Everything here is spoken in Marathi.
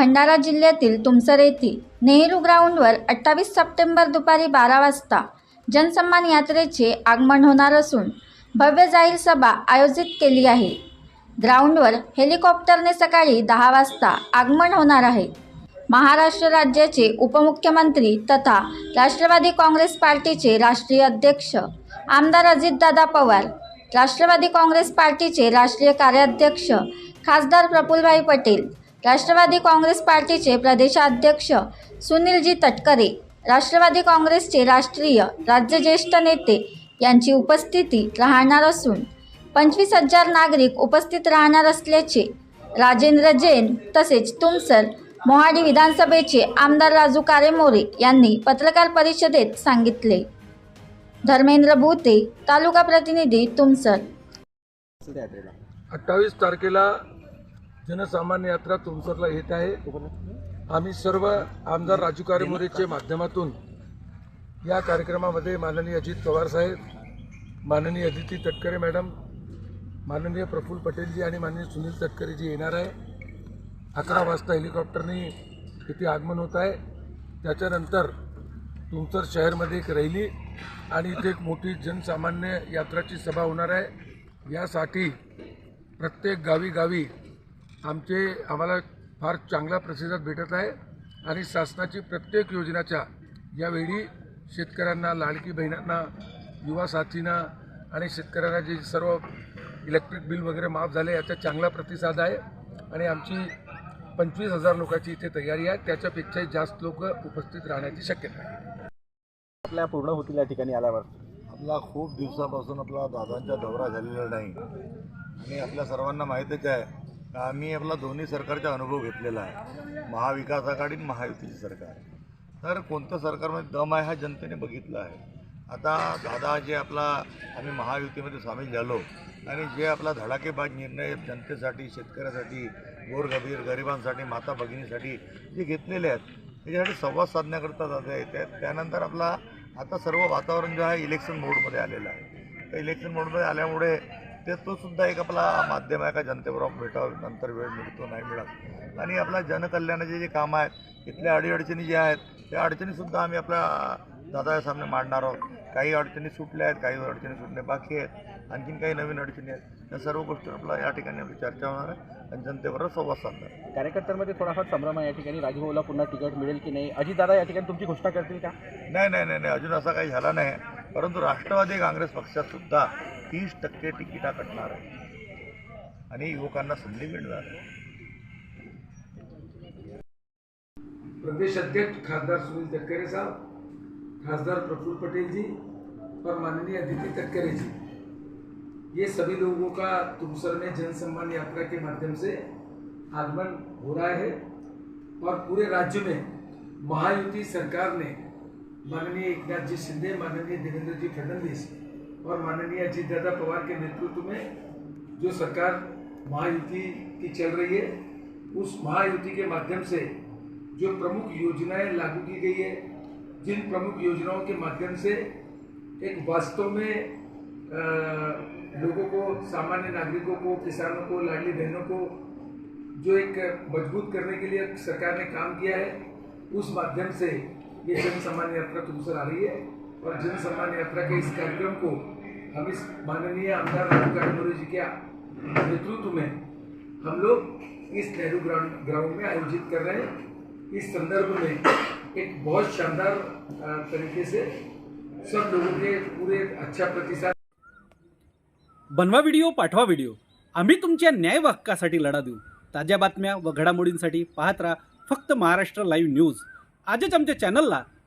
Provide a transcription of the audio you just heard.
भंडारा जिल्ह्यातील तुमसर येथील नेहरू ग्राउंडवर अठ्ठावीस सप्टेंबर दुपारी बारा वाजता जनसन्मान यात्रेचे आगमन होणार असून भव्य जाहीर सभा आयोजित केली आहे. ग्राउंडवर हेलिकॉप्टरने सकाळी दहा वाजता आगमन होणार आहे. महाराष्ट्र राज्याचे उपमुख्यमंत्री तथा राष्ट्रवादी काँग्रेस पार्टीचे राष्ट्रीय अध्यक्ष आमदार अजितदादा पवार राष्ट्रवादी काँग्रेस पार्टीचे राष्ट्रीय कार्याध्यक्ष खासदार प्रफुलभाई पटेल राष्ट्रवादी काँग्रेस पार्टीचे प्रदेशाध्यक्ष सुनीलजी तटकरे राष्ट्रवादी काँग्रेसचे राष्ट्रीय राज्य ज्येष्ठ नेते यांची उपस्थिती राहणार असून पंचवीस हजार नागरिक उपस्थित राहणार असल्याचे राजेंद्र जैन तसेच तुमसर मोहाडी विधानसभेचे आमदार राजू कारेमोरे यांनी पत्रकार परिषदेत सांगितले. धर्मेंद्र भूते तालुका प्रतिनिधी तुमसर. अठ्ठावीस तारखेला जनसामान्य यात्रा तुमसरला येत आहे. आम्ही सर्व आमदार राजू कारेमोरेच्या माध्यमातून या कार्यक्रमामध्ये माननीय अजित पवार साहेब माननीय अदिती तटकरे मॅडम माननीय प्रफुल्ल पटेलजी आणि माननीय सुनील तटकरेजी येणार आहे. अकरा वाजता हेलिकॉप्टरने इथे आगमन होत आहे. त्याच्यानंतर तुमसर शहरमध्ये एक रैली आणि इथे एक मोठी जनसामान्य यात्राची सभा होणार आहे. यासाठी प्रत्येक गावी गावी आमचे आम्हाला फार चांगला प्रतिसाद भेटत आहे आणि शासनाची प्रत्येक योजनाच्या यावेळी शेतकऱ्यांना लाडकी बहिणांना युवा साथींना आणि शेतकऱ्यांना जे सर्व इलेक्ट्रिक बिल वगैरे माफ झाले याचा चांगला प्रतिसाद आहे आणि आमची पंचवीस हजार लोकांची इथे तयारी आहे. त्याच्यापेक्षाही जास्त लोक उपस्थित राहण्याची शक्यता आहे. आपल्या पूर्ण होतील या ठिकाणी आल्यावर. आपला खूप दिवसापासून आपला दादांचा दौरा झालेला नाही. आणि आपल्या सर्वांना माहीतच आहे आम्ही आपला दोन्ही सरकारचा अनुभव घेतलेला आहे. महाविकास आघाडी आणि महायुतीचे सरकार. तर कोणतं सरकारमध्ये दम आहे हा जनतेने बघितलं आहे. आता दादा जे आपला आम्ही महायुतीमध्ये सामील झालो आणि जे आपला धडाकेबाज निर्णय जनतेसाठी शेतकऱ्यासाठी गोरगभीर गरिबांसाठी माता भगिनीसाठी जे घेतलेले आहेत त्याच्यासाठी संवाद साधण्याकरता दादा येत आहेत. त्यानंतर आपला आता सर्व वातावरण जे आहे इलेक्शन मोडमध्ये आलेलं आहे. त्या इलेक्शन मोडमध्ये आल्यामुळे ते तो सुद्धा एक आपला माध्यम आहे का जनतेबरोबर भेटावं नंतर वेळ मिळतो नाही मिळत. आणि आपला जनकल्याणाचे जे कामं आहेत इथल्या अडीअडचणी ज्या आहेत त्या अडचणीसुद्धा आम्ही आपल्या दादाच्या सामने मांडणार आहोत. काही अडचणी सुटल्या आहेत काही अडचणी सुटणे बाकी आहेत. आणखीन काही नवीन अडचणी आहेत या सर्व गोष्टी आपला या ठिकाणी आपली चर्चा होणार आहे आणि जनतेबरोबर संवाद साधणार. कार्यकर्त्यांमध्ये थोडाफार संभ्रम आहे या ठिकाणी. राजभाऊला पुन्हा तिकीट मिळेल की नाही? अजितदादा या ठिकाणी तुमची घोषणा करतील का? नाही नाही नाही नाही. अजून असा काही झाला नाही. परंतु राष्ट्रवादी काँग्रेस पक्षात सुद्धा तीस टक्के तिकिटा कटणार आहे. आणि युवकांना संधी मिळणार आहे. प्रदेश अध्यक्ष खासदार सुनील तटकरे साहब, खासदार प्रफुल्ल पटेल जी और माननीय अदिति तटकरे जी ये सभी लोगों का तुमसर में जन सम्मान यात्रा के माध्यम से आगमन हो रहा है और पूरे राज्य में महायुति सरकार ने माननीय एकनाथ जी शिंदे, माननीय देवेंद्र जी फडणवीस और माननीय अजीत दादा पवार के नेतृत्व में जो सरकार महायुति की चल रही है उस महायुति के माध्यम से जो प्रमुख योजनाएँ लागू की गई है जिन प्रमुख योजनाओं के माध्यम से एक वास्तव में अ, लोगों को सामान्य नागरिकों को किसानों को लाडली बहनों को जो एक मज़बूत करने के लिए सरकार ने काम किया है उस माध्यम से ये जन सामान्य यात्रा तुमसर आ रही है। और जन सम्मान यात्रा के इस कार्यक्रम को हम इस माननीय आमदार राजू कारेमोरे जी के नेतृत्व में हम लोग इस नेहरू ग्राउंड ग्राउंड में आयोजित कर रहे हैं। इस संदर्भ में एक बहुत शानदार तरीके से सब लोगों के पूरे अच्छा प्रतिसाद बनवा व्हिडिओ पाठवा व्हिडिओ आम्ही तुमच्या न्याय हक्कासाठी लढा देऊ. ताज्या बातम्या व घडामोडींसाठी पाहत राहा फक्त महाराष्ट्र लाईव्ह न्यूज. आजच आमच्या चॅनलला